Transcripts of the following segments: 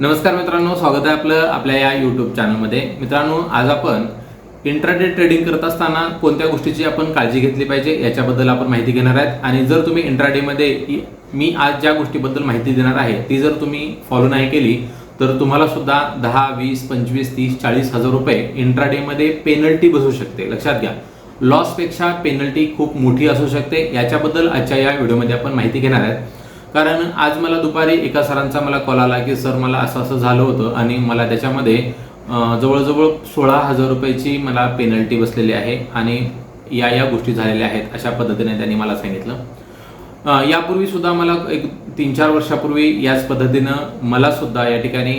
नमस्कार मित्रांनो स्वागत आहे आपलं आपल्या या यूट्यूब चॅनलमध्ये मित्रांनो आज आपण इंट्राडे ट्रेडिंग करत असताना कोणत्या गोष्टीची आपण काळजी घेतली पाहिजे याच्याबद्दल आपण माहिती घेणार आहेत. आणि जर तुम्ही इंट्राडेमध्ये मी आज ज्या गोष्टीबद्दल माहिती देणार आहे ती जर तुम्ही फॉलो नाही केली तर तुम्हाला सुद्धा दहा वीस पंचवीस तीस चाळीस हजार रुपये इंट्राडेमध्ये पेनल्टी बसू शकते. लक्षात घ्या. लॉसपेक्षा पेनल्टी खूप मोठी असू शकते. याच्याबद्दल आजच्या या व्हिडिओमध्ये आपण माहिती घेणार आहेत. कारण आज मला दुपारी एका सरांचा मला कॉल आला की सर मला असं असं झालं होतं आणि मला त्याच्यामध्ये जवळजवळ सोळा हजार रुपयाची मला पेनल्टी बसलेली आहे आणि या या गोष्टी झालेल्या आहेत अशा पद्धतीने त्यांनी मला सांगितलं. यापूर्वी सुद्धा मला एक तीन चार वर्षापूर्वी याच पद्धतीनं मला सुद्धा या ठिकाणी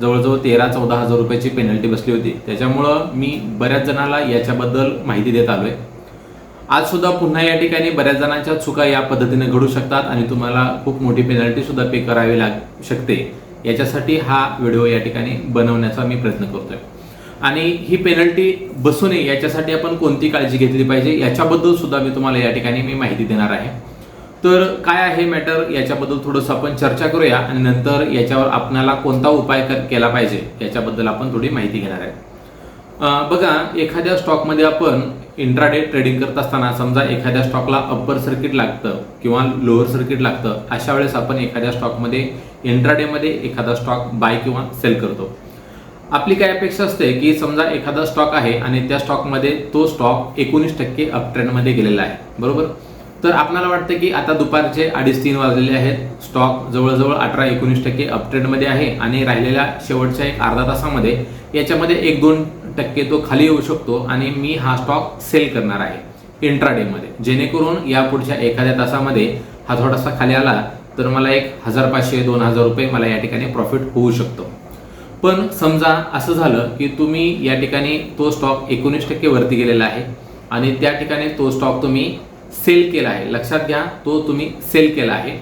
जवळजवळ तेरा चौदा हजार रुपयाची पेनल्टी बसली होती. त्याच्यामुळं मी बऱ्याच जणाला याच्याबद्दल माहिती देत आलो आहे आज सुद्धा पुन्हा या ठिकाणी बऱ्याच जणांच्या चुका या पद्धतीने घडू शकतात आणि तुम्हाला खूप मोठी पेनल्टी सुद्धा पे करावी लाग शकते. याच्यासाठी हा व्हिडिओ या ठिकाणी बनवण्याचा मी प्रयत्न करतोय. आणि ही पेनल्टी बसू नये याच्यासाठी आपण कोणती काळजी घेतली पाहिजे याच्याबद्दल सुद्धा मी तुम्हाला या ठिकाणी मी माहिती देणार आहे. तर काय आहे मॅटर याच्याबद्दल थोडंसं आपण चर्चा करूया आणि नंतर याच्यावर आपणाला कोणता उपाय केला पाहिजे याच्याबद्दल आपण थोडी माहिती घेणार आहे. बघा एखाद्या स्टॉकमध्ये आपण इंट्राडे ट्रेडिंग करत असताना समजा एखाद्या स्टॉकला अप्पर सर्किट लागतं किंवा लोअर सर्किट लागतं अशा वेळेस आपण एखाद्या स्टॉकमध्ये इंट्राडेमध्ये एखादा स्टॉक बाय किंवा सेल करतो. आपली काय अपेक्षा असते की समजा एखादा स्टॉक आहे आणि त्या स्टॉकमध्ये तो स्टॉक एकोणीस टक्के अपट्रेंडमध्ये गेलेला आहे. बरोबर? तर आपल्याला वाटतं की आता दुपारचे अडीच तीन वाजलेले आहेत. स्टॉक जवळजवळ अठरा एकोणीस टक्के अपट्रेंडमध्ये आहे आणि राहिलेल्या शेवटच्या एक अर्धा तासामध्ये याच्यामध्ये एक दोन टक्के तो खाली येऊ शकतो आणि मी हा स्टॉक सेल करणार आहे इंट्राडेमध्ये जेणेकरून या पुढच्या एखाद्या तासामध्ये हा थोडासा खाली आला तर मला एक हजार पाचशे दोन हजार रुपये मला या ठिकाणी प्रॉफिट होऊ शकतो. पण समजा असं झालं की तुम्ही या ठिकाणी तो स्टॉक एकोणीस टक्के वरती गेलेला आहे आणि त्या ठिकाणी तो स्टॉक तुम्ही सेल केला आहे. लक्षात घ्या तो तुम्ही सेल केला आहे.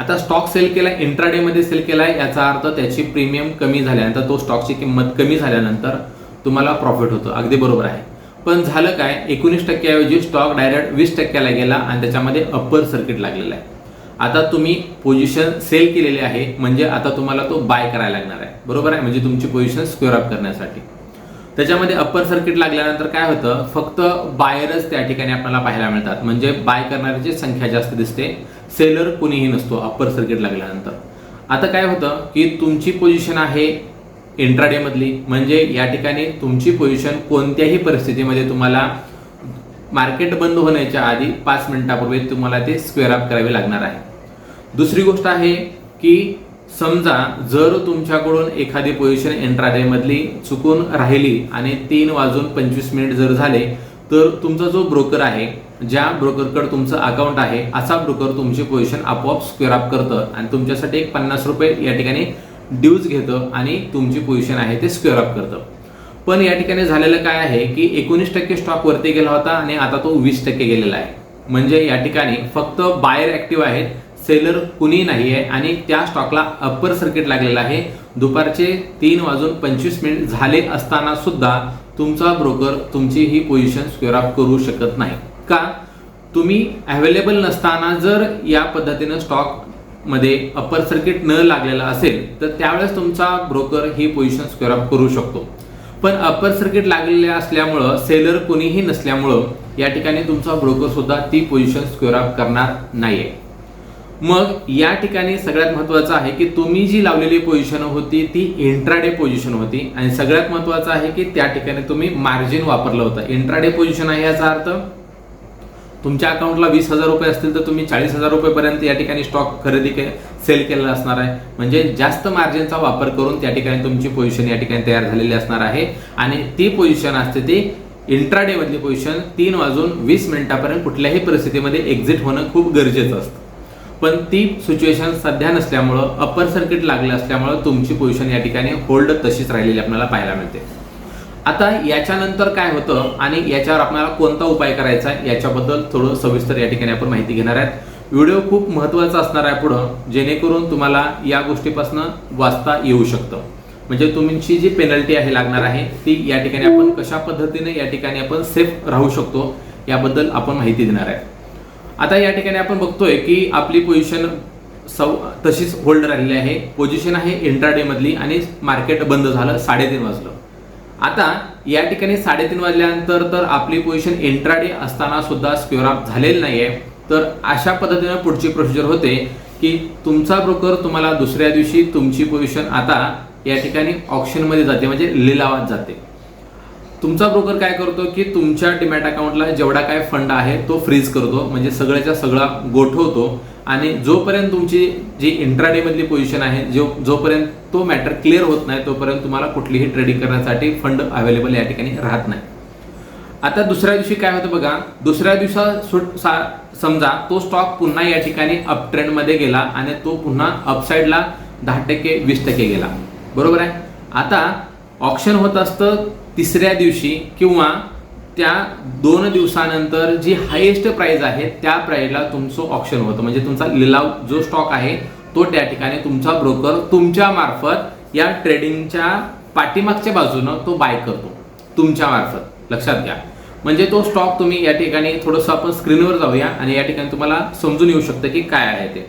आता स्टॉक सेल केला इंट्राडे मध्ये सेल केला याचा अर्थ त्याची प्रीमियम कमी झाल्यानंतर तो स्टॉकची किंमत कमी झाल्यानंतर तुम्हाला प्रॉफिट होतो. अगदी बरोबर आहे. पण झालं काय? एकोणीस टक्क्याऐवजी स्टॉक डायरेक्ट वीस टक्क्याला गेला आणि त्याच्यामध्ये अप्पर सर्किट लागलेला आहे. आता तुम्ही पोझिशन सेल केलेली आहे म्हणजे आता तुम्हाला तो बाय करायला लागणार आहे. बरोबर आहे? म्हणजे तुमची पोझिशन स्क्वेअर अप करण्यासाठी. त्याच्यामध्ये अप्पर सर्किट लागल्यानंतर काय होतं? फक्त बायरच त्या ठिकाणी आपल्याला पाहायला मिळतात. म्हणजे बाय करणाऱ्याची संख्या जास्त दिसते. सेलर कुणीही नसतो अप्पर सर्किट लागल्यानंतर. आता काय होतं की तुमची पोझिशन आहे इंट्राडेमधली म्हणजे या ठिकाणी तुमची पोझिशन कोणत्याही परिस्थितीमध्ये तुम्हाला मार्केट बंद होण्याच्या आधी पाच मिनिटापूर्वी तुम्हाला ते स्क्वेअर अप करावे लागणार आहे. दुसरी गोष्ट आहे की समजा जर तुमच्याकडून एखादी पोझिशन इंट्राडेमधली चुकून राहिली आणि तीन वाजून पंचवीस मिनिट जर झाले तर तुमचा जो ब्रोकर आहे ज्या ब्रोकरकडे तुमचं अकाउंट आहे असा ब्रोकर तुमची पोझिशन आपोआप स्क्वेअर अप करतं आणि तुमच्यासाठी एक पन्नास रुपये या ठिकाणी ड्यूज घेतं आणि तुमची पोझिशन आहे ते स्क्वेअर अप करतं. पण या ठिकाणी झालेलं काय आहे की एकोणीस टक्के स्टॉक वरती गेला होता आणि आता तो वीस टक्के गेलेला आहे. म्हणजे या ठिकाणी फक्त बायर ऍक्टिव्ह आहेत सेलर कुणी नाही आहे आणि त्या स्टॉकला अप्पर सर्किट लागलेला आहे. दुपारचे तीन वाजून पंचवीस मिनिट झाले असताना सुद्धा तुमचा ब्रोकर तुमची ही पोझिशन स्क्वेअर अप करू शकत नाही. का? तुम्ही अवेलेबल नसताना जर या पद्धतीनं स्टॉकमध्ये अप्पर सर्किट न लागलेला असेल तर त्यावेळेस तुमचा ब्रोकर ही पोझिशन स्क्वेअर करू शकतो. पण अप्पर सर्किट लागलेले असल्यामुळं सेलर कोणीही नसल्यामुळं या ठिकाणी तुमचा ब्रोकर सुद्धा ती पोझिशन स्क्वेअर अप करणार नाहीये. मग या ठिकाणी सगळ्यात महत्वाचं आहे की तुम्ही जी लावलेली पोझिशन होती ती इंट्राडे पोझिशन होती. आणि सगळ्यात महत्वाचं आहे की त्या ठिकाणी तुम्ही मार्जिन वापरलं होतं. इंट्राडे पोझिशन आहे याचा अर्थ? तुमच्या अकाउंटला वीस हजार रुपये असतील तर तुम्ही चाळीस हजार रुपयेपर्यंत या ठिकाणी स्टॉक खरेदी के सेल केलेला असणार आहे. म्हणजे जास्त मार्जिनचा वापर करून त्या ठिकाणी तुमची पोझिशन या ठिकाणी तयार झालेली असणार आहे. आणि ती पोझिशन असते ती इंट्राडे मधली पोझिशन तीन वाजून वीस मिनिटापर्यंत कुठल्याही परिस्थितीमध्ये एक्झिट होणं खूप गरजेचं असतं. पण ती सिच्युएशन सध्या नसल्यामुळं अप्पर सर्किट लागलं असल्यामुळं तुमची पोझिशन या ठिकाणी होल्ड तशीच राहिलेली आपल्याला पाहायला मिळते. आता याच्यानंतर काय होतं आणि याच्यावर आपल्याला कोणता उपाय करायचा आहे याच्याबद्दल थोडं सविस्तर या ठिकाणी आपण माहिती घेणार आहेत. व्हिडिओ खूप महत्त्वाचा असणार आहे पुढं जेणेकरून तुम्हाला या गोष्टीपासून वाचता येऊ शकतं. म्हणजे तुमची जी पेनल्टी आहे लागणार आहे ती या ठिकाणी आपण कशा पद्धतीने या ठिकाणी आपण सेफ राहू शकतो याबद्दल आपण माहिती देणार आहे. आता या ठिकाणी आपण बघतोय की आपली पोझिशन सव तशीच होल्ड राहिलेली आहे. पोझिशन आहे इंट्राडे मधली आणि मार्केट बंद झालं साडेतीन वाजलं. आता या ठिकाणी साडेतीन वाजल्यानंतर तर आपली पोझिशन इंट्राडे असताना सुद्धा स्क्युअर अप झालेली नाहीये. तर अशा पद्धतीनं पुढची प्रोसिजर होते की तुमचा ब्रोकर तुम्हाला दुसऱ्या दिवशी तुमची पोझिशन आता या ठिकाणी ऑप्शनमध्ये जाते म्हणजे लिलावात जाते. तुमचा ब्रोकर काय करतो की तुमच्या डिमॅट अकाउंटला जेवढा काय फंड आहे तो फ्रीज करतो म्हणजे सगळ्याच्या सगळा गोठवतो आणि जोपर्यंत तुमची जी इंट्राडे मधली पोझिशन आहे जो जोपर्यंत तो मॅटर क्लिअर होत नाही तोपर्यंत तुम्हाला कुठलीही ट्रेडिंग करण्यासाठी फंड अवेलेबल या ठिकाणी राहत नाही. आता दुसऱ्या दिवशी काय होतं बघा दुसऱ्या दिवसा सुट सा- समजा तो स्टॉक पुन्हा या ठिकाणी अप ट्रेंडमध्ये गेला आणि तो पुन्हा अपसाईडला दहा टक्के वीस टक्के गेला. बरोबर आहे? आता ऑप्शन होत असतं तिसऱ्या दिवशी किंवा त्या दोन दिवसानंतर जी हायेस्ट प्राईज आहे त्या प्राईजला तुमचं ऑप्शन होतं. म्हणजे तुमचा लिलाव जो स्टॉक आहे तो त्या ठिकाणी तुमचा ब्रोकर तुमच्या मार्फत या ट्रेडिंगच्या पाठीमागच्या बाजूनं तो बाय करतो. तुमच्या मार्फत. लक्षात घ्या. म्हणजे तो स्टॉक तुम्ही या ठिकाणी थोडंसं आपण स्क्रीनवर जाऊया आणि या ठिकाणी तुम्हाला समजून येऊ शकतं की काय आहे ते.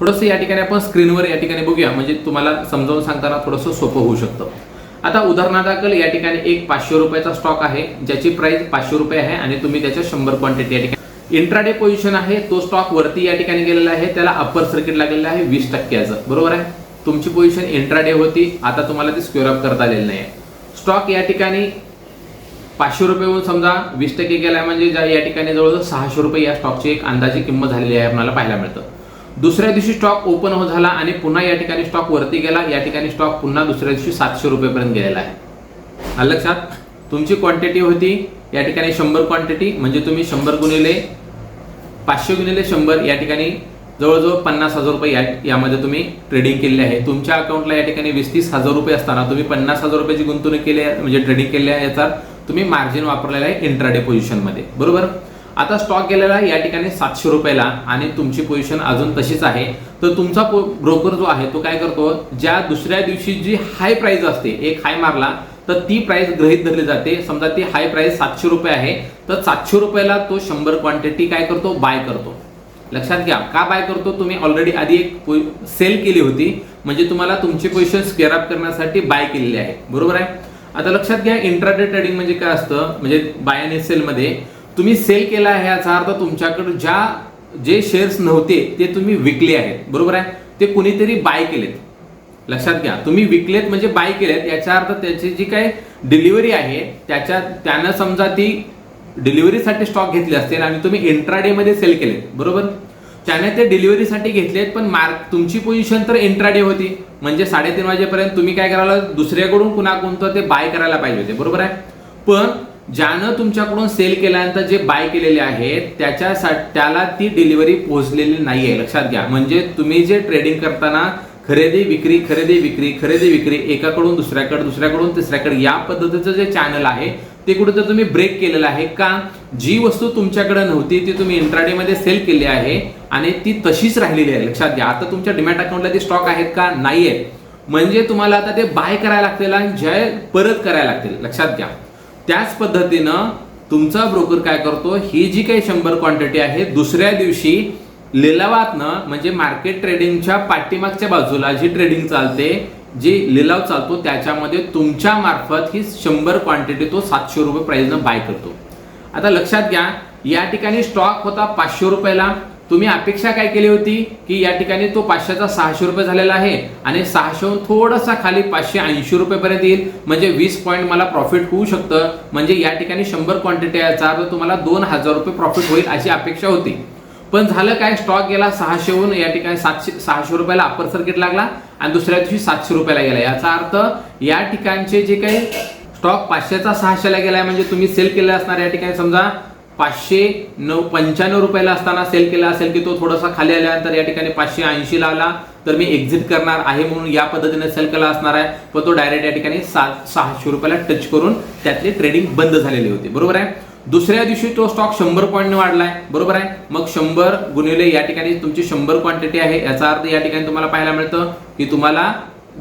थोडंसं या ठिकाणी आपण स्क्रीनवर या ठिकाणी बघूया. म्हणजे तुम्हाला समजावून सांगताना थोडंसं सोपं होऊ शकतं. आता उदाहरणादाखल या ठिकाणी एक पाचशे रुपयाचा स्टॉक आहे ज्याची प्राइस पाचशे रुपये आहे आणि तुम्ही त्याच्या शंभर क्वांटिटी या ठिकाणी इंट्राडे पोझिशन आहे तो स्टॉक वरती या ठिकाणी गेलेला आहे त्याला अप्पर सर्किट लागलेलं आहे वीस टक्क्याचं बरोबर आहे? तुमची पोझिशन इंट्राडे होती आता तुम्हाला ती स्क्वेअर अप करता आलेली नाही स्टॉक या ठिकाणी पाचशे रुपयेहून समजा वीस टक्के गेलाय म्हणजे ज्या या ठिकाणी जवळजवळ सहाशे रुपये या स्टॉकची एक अंदाजी किंमत झालेली आहे आपल्याला पाहायला मिळतं. दुसऱ्या दिवशी स्टॉक ओपन हो झाला आणि पुन्हा या ठिकाणी स्टॉक वरती गेला. या ठिकाणी स्टॉक पुन्हा दुसऱ्या दिवशी सातशे रुपयेपर्यंत गेलेला आहे. आलं लक्षात? तुमची क्वांटिटी होती या ठिकाणी शंभर क्वांटिटी म्हणजे तुम्ही शंभर गुणिले पाचशे गुणिले शंभर या ठिकाणी जवळजवळ पन्नास हजार रुपये या यामध्ये तुम्ही ट्रेडिंग केलेली आहे. तुमच्या अकाउंटला या ठिकाणी वीस तीस हजार रुपये असताना तुम्ही पन्नास हजार रुपयाची गुंतवणूक केली आहे म्हणजे ट्रेडिंग केली आहे याचा तुम्ही मार्जिन वापरलेला आहे इंट्राडे पोझिशनमध्ये बरोबर? आता स्टॉक गेलेला या ठिकाणी सातशे रुपयाला आणि तुमची पोझिशन अजून तशीच आहे. तर तुमचा ब्रोकर जो आहे तो काय करतो? ज्या दुसऱ्या दिवशी जी हाय प्राइस असते एक हाय मारला तर ती प्राइस गृहीत धरली जाते. समजा ती हाय प्राइस सातशे रुपये आहे तर सातशे रुपयाला तो शंभर क्वांटिटी काय करतो? बाय करतो. लक्षात घ्या का बाय करतो? तुम्ही ऑलरेडी आधी एक सेल केली होती म्हणजे तुम्हाला तुमची पोझिशन स्क्वेअर अप करण्यासाठी बाय केलेली आहे. बरोबर आहे? आता लक्षात घ्या इंट्राडे ट्रेडिंग म्हणजे काय असतं? म्हणजे बाय आणि सेलमध्ये तुम्ही सेल केला आहे याचा अर्थ तुमच्याकडे ज्या जे शेअर्स नव्हते ते तुम्ही विकले आहेत. बरोबर आहे? ते कुणीतरी बाय केलेत. लक्षात घ्या. तुम्ही विकलेत म्हणजे बाय केलेत. याचा अर्थ त्याची जी काही डिलिव्हरी आहे त्याच्या त्यानं समजा ती डिलिव्हरीसाठी स्टॉक घेतले असतील आणि तुम्ही इंट्राडेमध्ये सेल केलेत. बरोबर? त्याने ते डिलिव्हरीसाठी घेतलेत पण मार्क तुमची पोझिशन तर इंट्राडे होती. म्हणजे साडेतीन वाजेपर्यंत तुम्ही काय करायला दुसऱ्याकडून कुणा कोणतं ते बाय करायला पाहिजे होते. बरोबर आहे? पण ज्यानं तुमच्याकडून सेल केल्यानंतर जे बाय केलेले आहेत त्याच्यासाठी त्याला ती डिलिव्हरी पोहोचलेली नाही आहे लक्षात घ्या. म्हणजे तुम्ही जे ट्रेडिंग करताना खरेदी विक्री खरेदी विक्री खरेदी विक्री एकाकडून दुसऱ्याकडे दुसऱ्याकडून तिसऱ्याकडे या पद्धतीचं जे चॅनल आहे ते कुठेतरी तुम्ही ब्रेक केलेलं आहे का? जी वस्तू तुमच्याकडे नव्हती ती तुम्ही इंट्राडेमध्ये सेल केली आहे आणि ती तशीच राहिलेली आहे. लक्षात घ्या. आता तुमच्या डिमॅट अकाउंटला ते स्टॉक आहेत का? नाही आहेत म्हणजे तुम्हाला आता ते बाय करायला लागतील आणि जय परत करायला लागतील. लक्षात घ्या. त्याच पद्धतीनं तुमचा ब्रोकर काय करतो? ही जी काही शंभर क्वांटिटी आहे दुसऱ्या दिवशी लिलावातनं म्हणजे मार्केट ट्रेडिंगच्या पाठीमागच्या बाजूला जी ट्रेडिंग चालते जी लिलाव चालतो त्याच्यामध्ये तुमच्या मार्फत ही शंभर क्वांटिटी तो सातशे रुपये प्राईजनं बाय करतो. आता लक्षात घ्या या ठिकाणी स्टॉक होता पाचशे रुपयाला. तुम्ही अपेक्षा काय केली होती की या ठिकाणी तो पाचशेचा सहाशे रुपये झालेला आहे आणि सहाशेहून थोडासा खाली पाचशे ऐंशी रुपयेपर्यंत येईल म्हणजे वीस पॉईंट मला प्रॉफिट होऊ शकतं. म्हणजे या ठिकाणी शंभर क्वांटिटी याचा अर्थ तुम्हाला दोन हजार रुपये प्रॉफिट होईल अशी अपेक्षा होती. पण झालं काय? स्टॉक गेला सहाशेहून या ठिकाणी सातशे सहाशे रुपयाला अप्पर सर्किट लागला आणि दुसऱ्या दिवशी सातशे रुपयाला गेला. याचा अर्थ या ठिकाणचे जे काही स्टॉक पाचशेचा सहाशेला गेलाय म्हणजे तुम्ही सेल केले असणार या ठिकाणी समजा पाचशे नऊ पंच्याण्णव रुपयाला असताना सेल केला असेल की तो थोडासा खाली आल्यानंतर या ठिकाणी पाचशे ऐंशीला आला तर मी एक्झिट करणार आहे म्हणून या पद्धतीने सेल केला असणार आहे. पण तो डायरेक्ट या ठिकाणी सात सहाशे रुपयाला टच करून त्यातली ट्रेडिंग बंद झालेली होती. बरोबर आहे? दुसऱ्या दिवशी तो स्टॉक शंभर पॉईंटने वाढलाय. बरोबर आहे? मग शंभर गुणिले या ठिकाणी तुमची शंभर क्वांटिटी आहे. याचा अर्थ या ठिकाणी तुम्हाला पाहायला मिळतं की तुम्हाला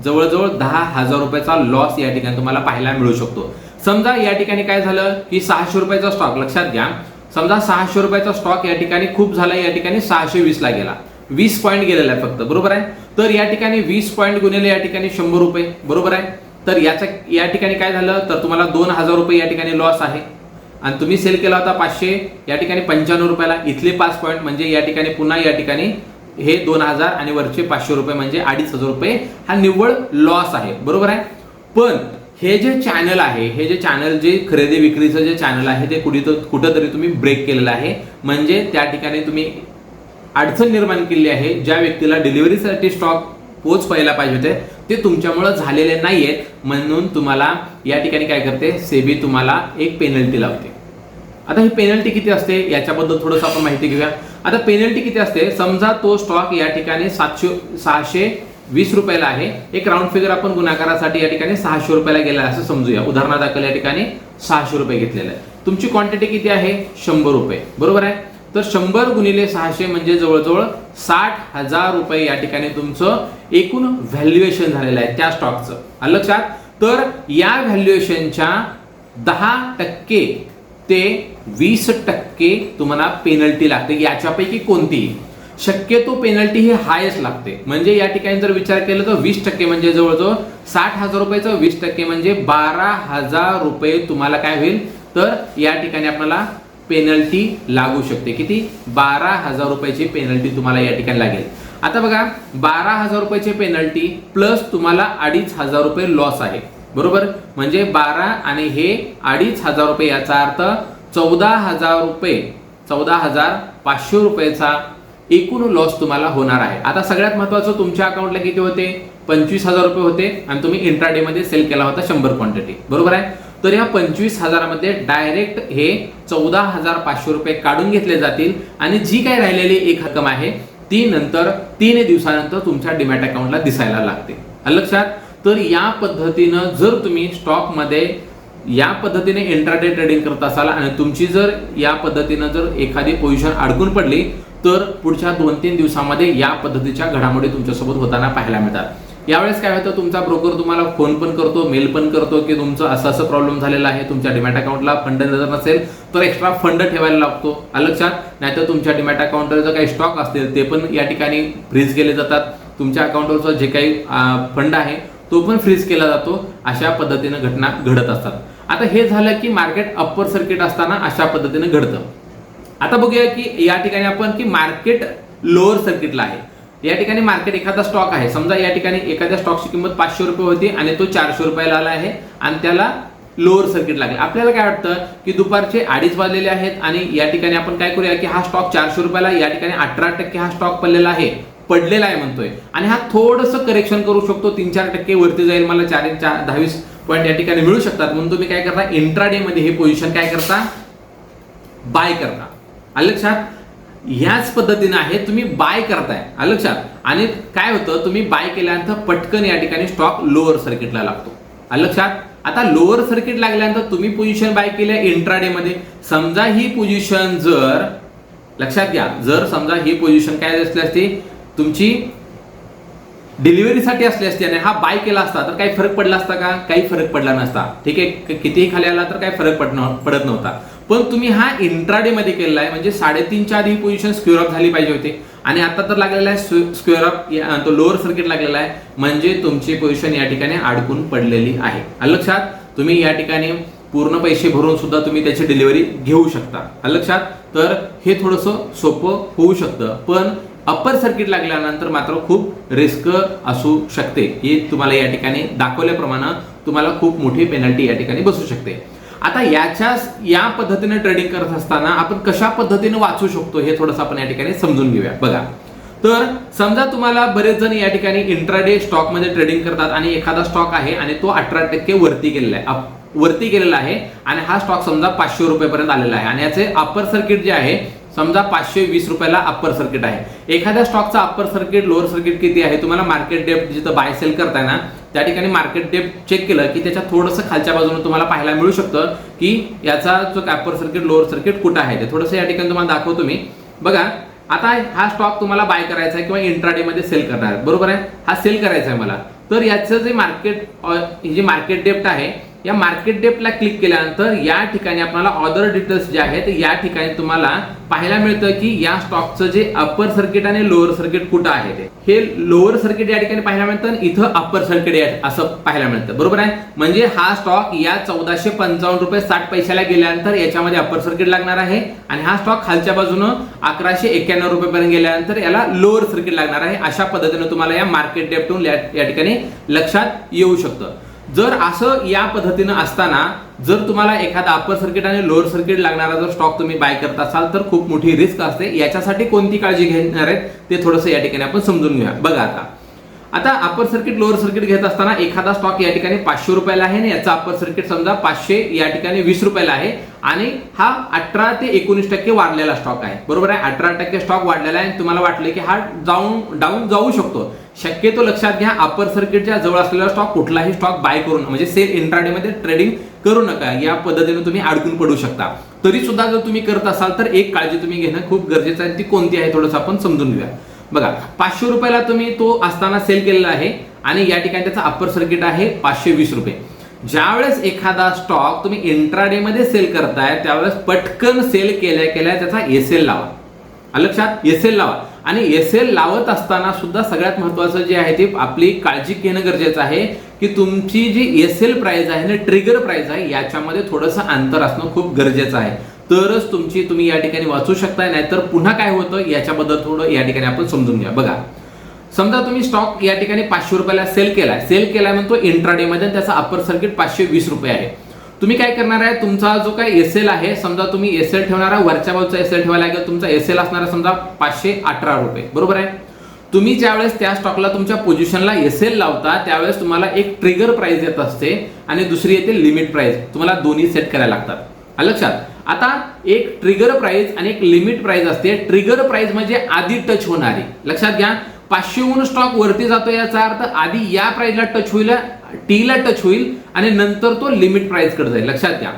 जवळजवळ दहा हजार रुपयाचा लॉस या ठिकाणी तुम्हाला पाहायला मिळू शकतो. समजा या ठिकाणी काय झालं? की सहाशे रुपयाचा स्टॉक लक्षात घ्या. समजा सहाशे रुपयाचा स्टॉक या ठिकाणी खूप झाला या ठिकाणी सहाशे वीसला गेला. वीस पॉईंट गेलेला आहे फक्त. बरोबर आहे? तर या ठिकाणी वीस पॉईंट गुणिले या ठिकाणी शंभर रुपये. बरोबर आहे? तर याचा या ठिकाणी काय झालं? तर तुम्हाला दोन हजार रुपये या ठिकाणी लॉस आहे. आणि तुम्ही सेल केला होता पाचशे या ठिकाणी पंच्याण्णव रुपयाला. इथले पाच पॉईंट म्हणजे या ठिकाणी पुन्हा या ठिकाणी हे दोन हजार आणि वरचे पाचशे रुपये म्हणजे अडीच हजार रुपये हा निव्वळ लॉस आहे. बरोबर आहे? पण हे जे चॅनल आहे हे जे चॅनल जे खरेदी विक्रीचं जे चॅनल आहे ते कुठे कुठंतरी तुम्ही ब्रेक केलेलं आहे. म्हणजे त्या ठिकाणी तुम्ही अडचण निर्माण केली आहे. ज्या व्यक्तीला डिलिव्हरीसाठी स्टॉक पोच व्हायला पाहिजे होते ते तुमच्यामुळं झालेले नाही आहेत म्हणून तुम्हाला या ठिकाणी काय करते सेबी तुम्हाला एक पेनल्टी लावते. आता ही पेनल्टी किती असते याच्याबद्दल थोडंसं आपण माहिती घेऊया. आता पेनल्टी किती असते समजा तो स्टॉक या ठिकाणी सातशे सहाशे वीस रुपयाला आहे. एक राऊंड फिगर आपण गुणाकारासाठी या ठिकाणी सहाशे रुपयाला गेला असं समजूया. उदाहरणादाखल या ठिकाणी सहाशे रुपये घेतलेलं आहे तुमची क्वांटिटी किती आहे? शंभर रुपये. बरोबर आहे? तर शंभर गुणिले सहाशे म्हणजे जवळजवळ साठ हजार रुपये या ठिकाणी तुमचं एकूण व्हॅल्युएशन झालेलं आहे त्या स्टॉकचं आलं लक्षात? तर या व्हॅल्युएशनच्या दहा टक्के ते वीस टक्के तुम्हाला पेनल्टी लागते. याच्यापैकी कोणतीही. शक्यतो पेनल्टी ही हायस्ट लागते. म्हणजे या ठिकाणी जर विचार केला तर वीस टक्के म्हणजे जवळजवळ साठ हजार रुपयाचं वीस टक्के म्हणजे बारा हजार रुपये तुम्हाला काय होईल? तर या ठिकाणी आपल्याला पेनल्टी लागू शकते. किती? बारा हजार रुपयाची पेनल्टी तुम्हाला या ठिकाणी लागेल. आता बघा बारा हजार रुपयाची पेनल्टी प्लस तुम्हाला अडीच हजार रुपये लॉस आहे. बरोबर? म्हणजे बारा आणि हे अडीच हजार रुपये याचा अर्थ चौदा हजार रुपये चौदा हजार पाचशे रुपयाचा एकूण लॉस तुम्हाला होणार आहे. आता सगळ्यात महत्वाचं तुमच्या अकाउंटला किती होते? पंचवीस हजार रुपये होते आणि तुम्ही इंट्राडेमध्ये सेल केला होता शंभर क्वांटिटी बरोबर आहे? तर या पंचवीस हजारामध्ये डायरेक्ट हे चौदा हजार पाचशे रुपये काढून घेतले जातील आणि जी काही राहिलेली एक रक्कम आहे ती नंतर तीन दिवसानंतर तुमच्या डिमॅट अकाउंटला दिसायला लागते. लक्षात? तर या पद्धतीनं जर तुम्ही स्टॉकमध्ये या पद्धतीने इंट्राडे ट्रेडिंग करत असाल आणि तुमची जर या पद्धतीनं जर एखादी पोझिशन अडकून पडली तर पुढच्या दोन तीन दिवसामध्ये या पद्धतीच्या घडामोडी तुमच्यासोबत होताना पाहायला मिळतात. यावेळेस काय होतं तुमचा ब्रोकर तुम्हाला फोन पण करतो मेल पण करतो की तुमचं असं असं प्रॉब्लेम झालेला आहे तुमच्या डिमॅट अकाउंटला फंड जर नसेल तर एक्स्ट्रा फंड ठेवायला लागतो. लक्षात नाहीतर तुमच्या डिमॅट अकाउंटवर जर काही स्टॉक असतील ते पण या ठिकाणी फ्रीज केले जातात. तुमच्या अकाउंटवरचं जे काही फंड आहे तो पण फ्रीज केला जातो. अशा पद्धतीनं घटना घडत असतात. आता हे झालं की मार्केट अप्पर सर्किट असताना अशा पद्धतीने घडतं. आता बघूया की या ठिकाणी आपण की मार्केट लोअर सर्किटला आहे. या ठिकाणी मार्केट एखादा स्टॉक आहे. समजा या ठिकाणी एखाद्या स्टॉकची किंमत पाचशे रुपये होती आणि तो चारशे रुपयाला आला आहे आणि त्याला लोअर सर्किट लागले. आपल्याला काय वाटतं की दुपारचे अडीच वाजलेले आहेत आणि या ठिकाणी आपण काय करूया की हा स्टॉक चारशे रुपयाला या ठिकाणी अठरा टक्के हा स्टॉक पडलेला आहे पडलेला आहे म्हणतोय. आणि हा थोडस करेक्शन करू शकतो. तीन चार टक्के वरती जाईल मला चार चार दहावीस पॉईंट या ठिकाणी मिळू शकतात. म्हणून तुम्ही काय करता? इंट्राडे मध्ये हे पोझिशन काय करता? बाय करता. आलं लक्षात ह्याच पद्धतीने आहे तुम्ही बाय करताय. आलं लक्षात आणि काय होतं तुम्ही बाय केल्यानंतर पटकन या ठिकाणी स्टॉक लोअर सर्किटला लागतो. आलं लक्षात आता लोअर सर्किट लागल्यानंतर तुम्ही पोझिशन बाय केल्या इंट्राडे मध्ये. समजा ही पोझिशन जर लक्षात घ्या जर समजा ही पोझिशन काय असली असती तुमची डिलिव्हरीसाठी असली असते आणि हा बाय केला असता तर काही फरक पडला असता का? काही फरक पडला नसता. ठीक आहे? कितीही खाली आला तर काही फरक पडत नव्हता. पण तुम्ही हा इंट्राडे मध्ये केलेला आहे म्हणजे साडेतीनच्या आधी पोझिशन स्क्वेअर ऑफ झाली पाहिजे होती. आणि आता तर लागलेला आहे स्क्वेअर ऑफ तो लोअर सर्किट लागलेला आहे. म्हणजे तुमची पोझिशन या ठिकाणी अडकून पडलेली आहे. लक्षात तुम्ही या ठिकाणी पूर्ण पैसे भरून सुद्धा तुम्ही त्याची डिलिव्हरी घेऊ शकता. लक्षात तर हे थोडंसं सोपं होऊ शकतं. पण अप्पर सर्किट लागल्यानंतर मात्र खूप रिस्क असू शकते. हे तुम्हाला या ठिकाणी दाखवल्याप्रमाणे तुम्हाला खूप मोठी पेनल्टी या ठिकाणी बसू शकते. आता याच्या या पद्धतीने ट्रेडिंग करत असताना आपण कशा पद्धतीने वाचू शकतो हे थोडंसं आपण या ठिकाणी समजून घेऊया. बघा. तर समजा तुम्हाला बरेच जण या ठिकाणी इंट्राडे स्टॉकमध्ये ट्रेडिंग करतात आणि एखादा स्टॉक आहे आणि तो अठरा टक्के वरती गेलेला आहे. वरती गेलेला आहे आणि हा स्टॉक समजा पाचशे रुपयेपर्यंत आलेला आहे आणि याचे अप्पर सर्किट जे आहे समजा पाचशे वीस रुपयाला अप्पर सर्किट आहे. एखाद्या स्टॉकचा अप्पर सर्किट लोअर सर्किट किती आहे तुम्हाला मार्केट डेप्थ जिथं बाय सेल करताय ना त्या ठिकाणी मार्केट डेप्थ चेक केलं की त्याच्या थोडंसं खालच्या बाजूने तुम्हाला पाहायला मिळू शकतं की याचा जो अप्पर सर्किट लोअर सर्किट कुठं आहे ते. थोडंसं या ठिकाणी तुम्हाला दाखवतो मी. बघा आता हा स्टॉक तुम्हाला बाय करायचा आहे किंवा इंट्राडे मध्ये सेल करणार आहे. बरोबर आहे? हा सेल करायचा आहे मला. तर याचं जे मार्केट जे मार्केट डेप्ट आहे या मार्केट डेपला क्लिक केल्यानंतर या ठिकाणी आपल्याला ऑदर डिटेल्स जे आहेत या ठिकाणी तुम्हाला पाहायला मिळतं की या स्टॉकचं जे अप्पर सर्किट आणि लोअर सर्किट कुठं आहे ते. हे लोअर सर्किट या ठिकाणी पाहायला मिळतं इथं अप्पर सर्किट आहे असं पाहायला मिळतं. बरोबर आहे? म्हणजे हा स्टॉक या चौदाशे पंचावन्न रुपये साठ पैशाला गेल्यानंतर याच्यामध्ये अप्पर सर्किट लागणार आहे आणि हा स्टॉक खालच्या बाजूनं अकराशे एक्क्याण्णव रुपयेपर्यंत गेल्यानंतर याला लोअर सर्किट लागणार आहे. अशा पद्धतीने तुम्हाला या मार्केट डेपटून या ठिकाणी लक्षात येऊ शकतं. जर असं या पद्धतीनं असताना जर तुम्हाला एखादा अप्पर सर्किट आणि लोअर सर्किट लागणारा जर स्टॉक तुम्ही बाय करत असाल तर खूप मोठी रिस्क असते. याच्यासाठी कोणती काळजी घेणार आहेत ते थोडंसं या ठिकाणी आपण समजून घेऊया. बघा आता. आता अपर सर्किट लोअर सर्किट घेत असताना एखादा स्टॉक या ठिकाणी पाचशे रुपयाला आहे आणि याचा अपर सर्किट समजा पाचशे या ठिकाणी वीस रुपयाला आहे. आणि हा अठरा ते एकोणीस टक्के वाढलेला स्टॉक आहे. बरोबर आहे? अठरा टक्के स्टॉक वाढलेला आहे आणि तुम्हाला वाटलं की हा जाऊन डाऊन जाऊ शकतो. शक्यतो लक्षात घ्या अपर सर्किटच्या जवळ असलेला स्टॉक कुठलाही स्टॉक बाय करून म्हणजे सेल इंट्राडे मध्ये ट्रेडिंग करू नका. या पद्धतीने तुम्ही अडकून पडू शकता. तरी सुद्धा जर तुम्ही करत असाल तर एक काळजी तुम्ही घेणं खूप गरजेचं आहे ती कोणती आहे थोडंसं आपण समजून घेऊया. बघा पाचशे रुपयाला तुम्ही तो असताना सेल केलेला आहे आणि या ठिकाणी त्याचा अप्पर सर्किट आहे पाचशे वीस रुपये. ज्यावेळेस एखादा स्टॉक तुम्ही इंट्राडे मध्ये सेल करताय त्यावेळेस पटकन सेल केल्या केल्या त्याचा एस एल लावा. लक्षात? एस एल लावा. आणि एस एल लावत असताना सुद्धा सगळ्यात महत्वाचं जे आहे ते आपली काळजी घेणं गरजेचं आहे की तुमची जी एस एल प्राइस आहे ना ट्रिगर प्राइस आहे याच्यामध्ये थोडंसं अंतर असणं खूप गरजेचं आहे. तरच तुमची तुम्ही या ठिकाणी वाचू शकताय नाहीतर पुन्हा काय होतं याच्याबद्दल थोडं या ठिकाणी आपण समजून घ्या. बघा समजा तुम्ही स्टॉक या ठिकाणी पाचशे रुपयाला सेल केलाय. सेल केलाय म्हणतो इंट्राडे मध्ये त्याचा अप्पर सर्किट पाचशे वीस रुपये आहे. तुम्ही काय करणार आहे तुमचा जो काय एस एल आहे समजा तुम्ही एस एल ठेवणारा वरच्या बाजूचा एस एल ठेवायला लागेल तुमचा एस एल असणारा समजा पाचशे अठरा रुपये. बरोबर आहे? तुम्ही ज्यावेळेस त्या स्टॉकला तुमच्या पोझिशनला एस एल लावता त्यावेळेस तुम्हाला एक ट्रिगर प्राइस येत असते आणि दुसरी येते लिमिट प्राइस तुम्हाला दोन्ही सेट करायला लागतात. लक्षात? आता एक ट्रिगर प्राइस आणि एक लिमिट प्राइस असते. ट्रिगर प्राइस म्हणजे आधी टच होणारी. लक्षात घ्या पाचशेहून स्टॉक वरती जातो याचा अर्थ आधी या प्राइसला टच होईल टी ला टच होईल आणि नंतर तो लिमिट प्राइसकडे जाईल. लक्षात घ्या.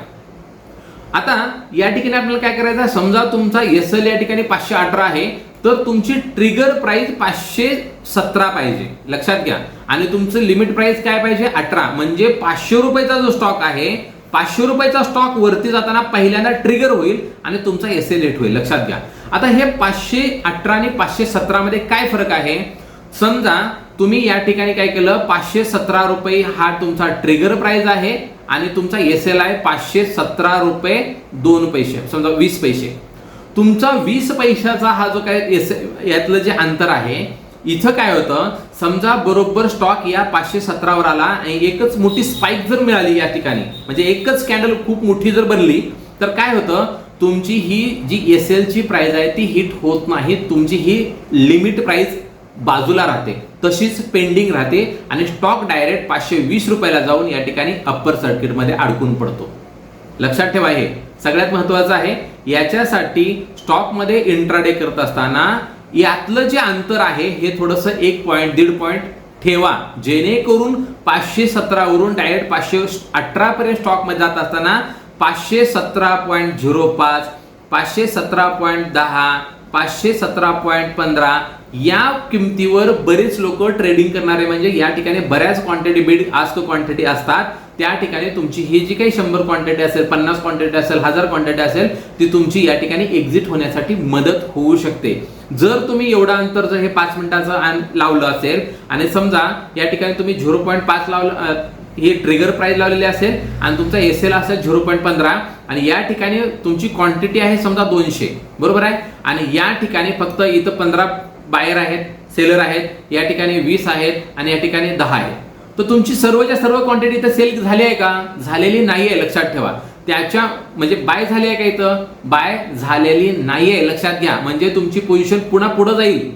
आता या ठिकाणी आपल्याला काय करायचं आहे? समजा तुमचा एस एल या ठिकाणी पाचशे अठरा आहे तर तुमची ट्रिगर प्राइस पाचशे सतरा पाहिजे. लक्षात घ्या. आणि तुमचं लिमिट प्राइस काय पाहिजे? अठरा. म्हणजे पाचशे रुपयाचा जो स्टॉक आहे पाचशे रुपयाचा स्टॉक वरती जाताना पहिल्यांदा ट्रिगर होईल आणि तुमचा एस एल एट होईल. लक्षात घ्या. आता हे पाचशे अठरा आणि पाचशे सतरा मध्ये काय फरक आहे? समजा तुम्ही या ठिकाणी काय केलं? पाचशे सतरा रुपये हा तुमचा ट्रिगर प्राइस आहे आणि तुमचा एस एल आहे पाचशे सतरा रुपये दोन पैसे. समजा वीस पैसे. तुमचा वीस पैशाचा हा जो काय एस यातलं जे अंतर आहे इथं काय होतं समजा बरोबर स्टॉक या पाचशे सतरावर आला आणि एकच मोठी स्पाईक जर मिळाली या ठिकाणी म्हणजे एकच कॅन्डल खूप मोठी जर बनली तर काय होतं तुमची ही जी एस एल ची प्राइस आहे ती हिट होत नाही तुमची ही लिमिट प्राइस बाजूला राहते. तशीच पेंडिंग राहते आणि स्टॉक डायरेक्ट पाचशे वीस रुपयाला जाऊन या ठिकाणी अप्पर सर्किटमध्ये अडकून पडतो. लक्षात ठेवा हे. सगळ्यात महत्वाचं आहे याच्यासाठी स्टॉकमध्ये इंट्राडे करत असताना यातलं जे अंतर आहे हे थोडंसं एक पॉईंट दीड पॉईंट ठेवा. जेणेकरून पाचशे सतरावरून डायरेक्ट पाचशे अठरापर्यंत स्टॉकमध्ये जात असताना पाचशे सतरा पॉईंट झिरो पाच पाचशे सतरा पॉईंट दहा पाचशे सतरा पॉईंट पंधरा या किमतीवर बरेच लोक ट्रेडिंग करणारे. म्हणजे या ठिकाणी बऱ्याच क्वांटिटी बीड आस्क क्वांटिटी असतात. त्या ठिकाणी तुमची ही जी काही शंभर क्वांटिटी असेल पन्नास क्वांटिटी असेल हजार क्वांटिटी असेल ती तुमची या ठिकाणी एक्झिट होण्यासाठी मदत होऊ शकते. जर तुम्ही एवढं अंतर जर हे पाच मिनिटाचं लावलं असेल आणि समजा या ठिकाणी तुम्ही झिरो पॉईंट पाच लावलं हे ट्रिगर प्राइस लावलेली असेल आणि तुमचा एस एल असेल झिरो पॉईंट पंधरा आणि या ठिकाणी तुमची क्वांटिटी आहे समजा दोनशे बरोबर आहे? आणि या ठिकाणी फक्त इथं पंधरा बायर आहेत सेलर आहेत या ठिकाणी वीस आहेत आणि या ठिकाणी दहा आहेत. तर तुमची सर्वच्या सर्व क्वांटिटी इथं सेल झाली आहे का? झालेली नाही आहे लक्षात ठेवा. त्याच्या म्हणजे बाय झाली आहे का इथं? बाय झालेली नाही आहे लक्षात घ्या. म्हणजे तुमची पोझिशन पुन्हा पुढे जाईल.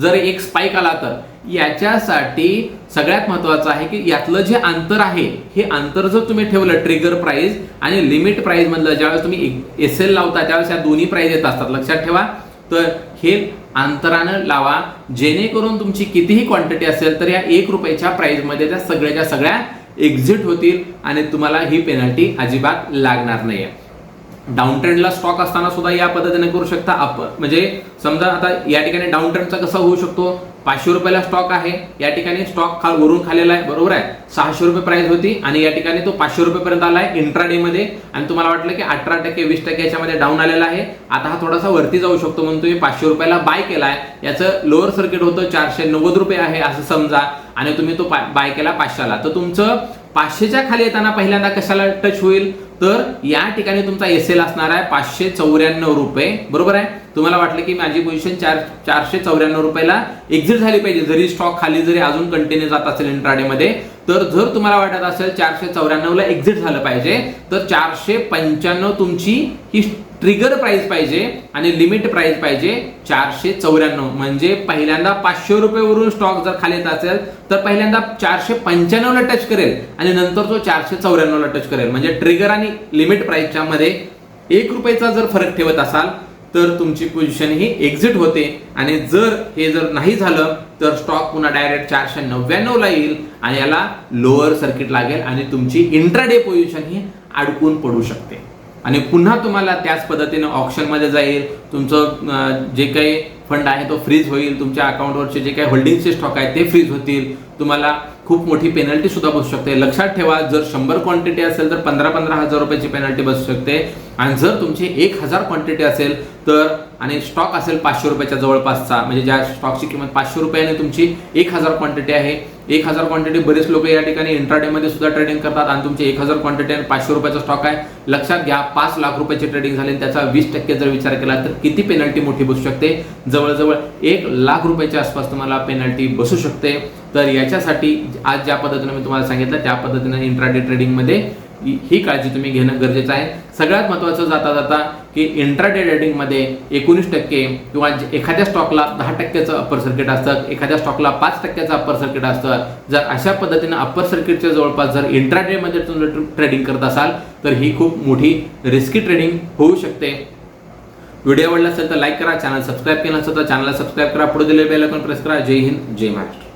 जर एक स्पाईक आला तर. याच्यासाठी सगळ्यात महत्वाचं आहे की यातलं जे अंतर आहे हे अंतर जर तुम्ही ठेवलं ट्रिगर प्राइस आणि लिमिट प्राइस मधलं ज्यावेळेस तुम्ही एस एल लावता त्यावेळेस या दोन्ही प्राइस येत असतात. लक्षात ठेवा. तर हे अंतरानं लावा. जेणेकरून तुमची कितीही क्वांटिटी असेल तर या एक रुपयाच्या प्राईजमध्ये त्या सगळ्याच्या सगळ्या एक्झिट होतील आणि तुम्हाला ही पेनल्टी अजिबात लागणार नाही डाऊन ट्रेंडला स्टॉक असताना सुद्धा या पद्धतीने करू शकता अप म्हणजे समजा आता या ठिकाणी डाऊन ट्रेंडचा कसा होऊ शकतो? पाचशे रुपयाला स्टॉक आहे. या ठिकाणी स्टॉक खाल वरून खालेला आहे. बरोबर आहे? सहाशे रुपये प्राइस होती आणि या ठिकाणी तो पाचशे रुपयेपर्यंत आला आहे इंट्राडे मध्ये. आणि तुम्हाला वाटलं की अठरा टक्के वीस टक्के याच्यामध्ये डाऊन आलेला आहे. आता हा थोडासा वरती जाऊ शकतो म्हणून तुम्ही पाचशे रुपयाला बाय केलाय. याचं लोअर सर्किट होतं चारशे नव्वद रुपये आहे असं समजा. आणि तुम्ही तो बाय केला पाचशेला. तर तुमचं पाचशेच्या खाली येताना पहिल्यांदा कशाला टच होईल? तर या ठिकाणी तुमचा एस एल असणार आहे पाचशे चौऱ्याण्णव रुपये. बरोबर आहे? तुम्हाला वाटलं की माझी पोझिशन चार चारशे चौऱ्याण्णव रुपयाला एक्झिट झाली पाहिजे. जरी स्टॉक खाली जरी अजून कंटिन्यू जात असेल इंट्राडेमध्ये तर जर तुम्हाला वाटत असेल चारशे चौऱ्याण्णव ला एक्झिट झालं पाहिजे तर चारशे पंच्याण्णव तुमची ही ट्रिगर प्राइस पाहिजे आणि लिमिट प्राइस पाहिजे चारशे चौऱ्याण्णव. म्हणजे पहिल्यांदा पाचशे रुपयेवरून स्टॉक जर खाली येत असेल तर पहिल्यांदा चारशे पंच्याण्णवला टच करेल आणि नंतर तो चारशे चौऱ्याण्णवला टच करेल. म्हणजे ट्रिगर आणि लिमिट प्राइसच्या मध्ये एक रुपयाचा जर फरक ठेवत असाल तर तुमची पोझिशन ही एक्झिट होते. आणि जर हे जर नाही झालं तर स्टॉक पुन्हा डायरेक्ट चारशे नव्याण्णवला येईल आणि याला लोअर सर्किट लागेल आणि तुमची इंट्राडे पोझिशन ही अडकून पडू शकते. आणि पुन्हा तुम्हाला त्याच पद्धतीने ऑप्शनमध्ये जाईल. तुमचं जे काही फंड आहे तो फ्रीज होईल. तुमच्या अकाउंटवरचे जे काही होल्डिंगचे स्टॉक आहेत ते फ्रीज होतील. तुम्हाला खूप मोठी पेनल्टी सुद्धा बसू शकते. लक्षात ठेवा जर शंभर क्वांटिटी असेल तर पंधरा पंधरा हजार रुपयाची पेनल्टी बसू शकते. आणि जर तुमची एक हजार क्वांटिटी असेल तर आणि स्टॉक असेल पाचशे रुपयाच्या जवळपासचा म्हणजे ज्या स्टॉकची किंमत पाचशे रुपयाने तुमची एक हजार क्वांटिटी आहे. एक हजार क्वांटिटी बरेच लोक या ठिकाणी इंट्राडेमध्ये सुद्धा ट्रेडिंग करतात आणि तुमची एक हजार क्वांटिटी आणि पाचशे रुपयाचा स्टॉक आहे. लक्षात घ्या पाच लाख रुपयाची ट्रेडिंग झाली त्याचा वीस टक्के जर विचार केला तर किती पेनल्टी मोठी बसू शकते? जवळजवळ एक लाख रुपयाच्या आसपास तुम्हाला पेनल्टी बसू शकते. तर याच्यासाठी आज ज्या पद्धतीने मी तुम्हाला सांगितलं त्या पद्धतीने इंट्राडे ट्रेडिंगमध्ये ही काळजी तुम्ही घेणं गरजेचं आहे. सगळ्यात महत्त्वाचं जाता जाता की इंट्राडे ट्रेडिंगमध्ये एकोणीस टक्के किंवा जे- एखाद्या स्टॉकला दहा टक्क्याचं अप्पर सर्किट असतं एखाद्या स्टॉकला पाच टक्क्याचं अप्पर सर्किट असतं. जर अशा पद्धतीनं अप्पर सर्किटच्या जवळपास जर इंट्राडेमध्ये तुम्ही ट्रेडिंग करत असाल तर ही खूप मोठी रिस्की ट्रेडिंग होऊ शकते. व्हिडिओ आवडला असेल तर लाईक करा चॅनल सबस्क्राईब केलं असेल तर चॅनलला सबस्क्राईब करा पुढे दिलेले बेल आयकॉन प्रेस करा. जय हिंद जय महाराष्ट्र.